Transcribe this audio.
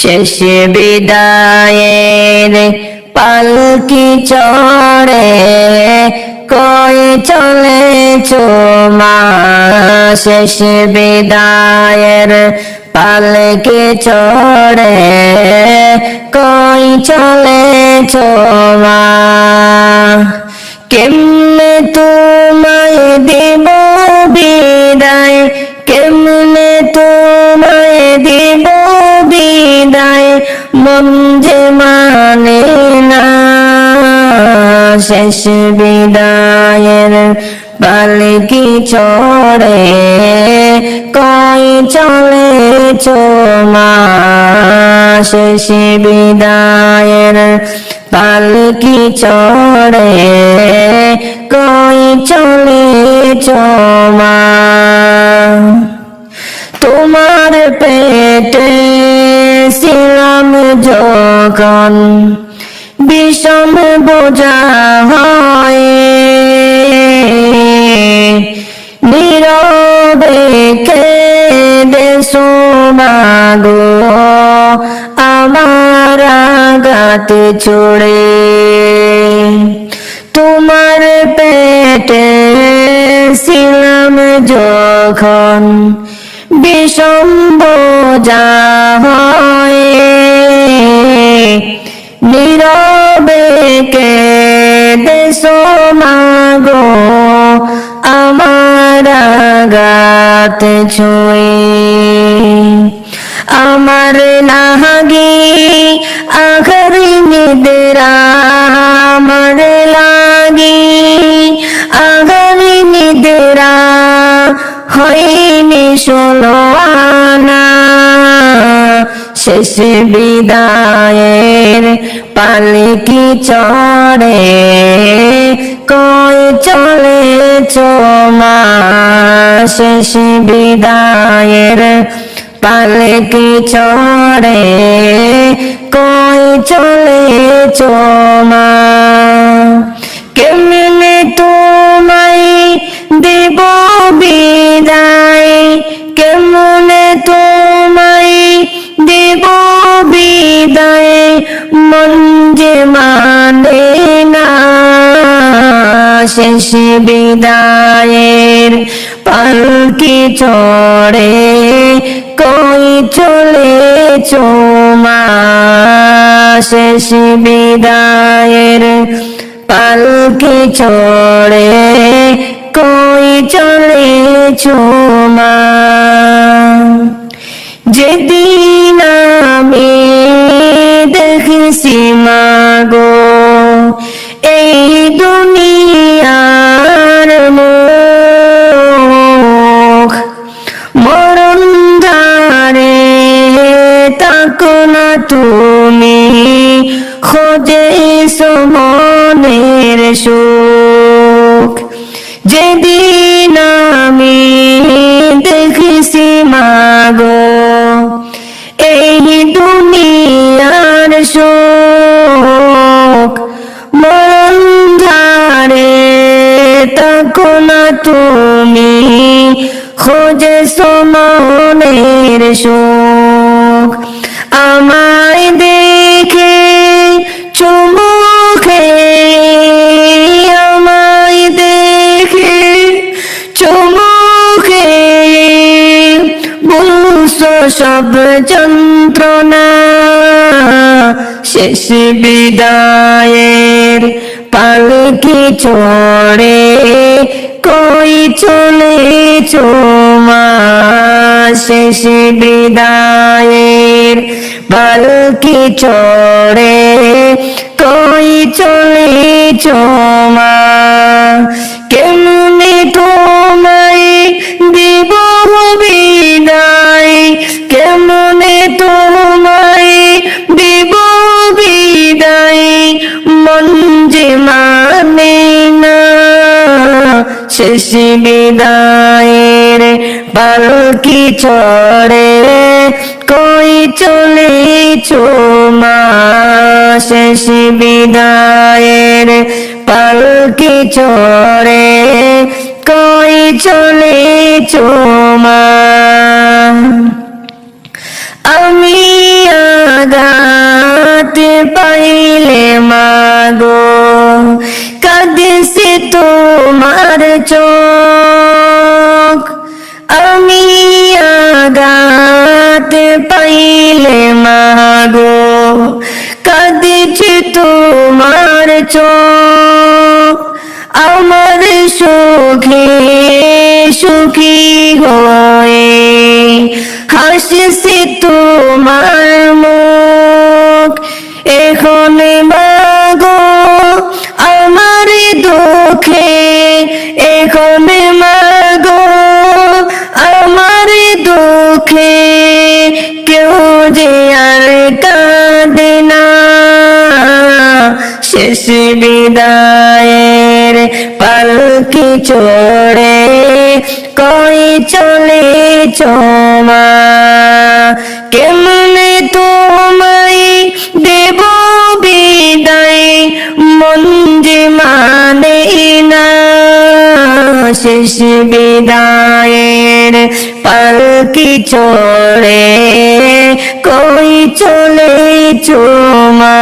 শেষ বিদায়ের পালকি চড়ে কই চলে মা। শেষ বিদায়ের পালকি চড়ে কই চলে মা। কেমনে তোমায় দেব মন যে মানে না, শেষ বিদায়ের পালকি চড়ে? কই চলে চোমা শেষ বিদায়ের পালকি চড়ে? কই চলে চমা তোমার পেটে যখন বিষম বোঝা হয়। নীরবে কেঁদে সোমাগো আমার গাতে ছড়ে তোমার পেটে ছিলাম যখন বিষম বোঝা হয়। নীরবে কেঁদে সোমাগো আমার গাত ছুঁয়ে আমার নাহাগি আখর নিদরা, আমার লাগি আখর নিদরা হইনি ষোলো আনা। শেষ বিদায়ের পালকি চড়ে, কই চলে চমা শেষ বিদায়ের পালকি চড়ে, কই চলে চমা কেমনে শেষ বিদায়ের পালকি চড়ে কই চলে চোমা শেষ বিদায়ের পালকি চড়ে কই চলে চোমা তুমি খোঁজে সমনের সুখ। যেদিন আমি দেখছি মাগো, এই দুনিয়ার সুখ। মরণ ধারে তখন তুমি খোঁজে সমনের সুখ। আমায় দেখে চুমুখে আমায় দেখে চুমুখে বুঝছ সব যন্ত্রণা? শেষ বিদায়ের পালকি চড়ে কই চলে চোমা শেষ বিদায়ের পালকি চড়ে? কই চলে চোমা কেমনে তোমায় দিব বিদায়? কেমনে তোমায় দিব বিদায়? মন যে মানে না, শেষ বিদায়ের পালকি চড়ে? কই চলে চোমা শেষ বিদায়ের পালকি চড়ে কই চলে চোমা আমি পাইলে মাগো কাঁদেছে তোমার চোখ। আমি আঘাত পাইলে মাগো কাঁদেছে তোমার চোখ আমার সুখে সুখী হয়ে হাসছে তোমার মুখ শেষ বিদায়ের পালকি চড়ে কই চলে চমা কেমনে তোমায় শেষ বিদায়ের পালকি চড়ে কই চলে চুমা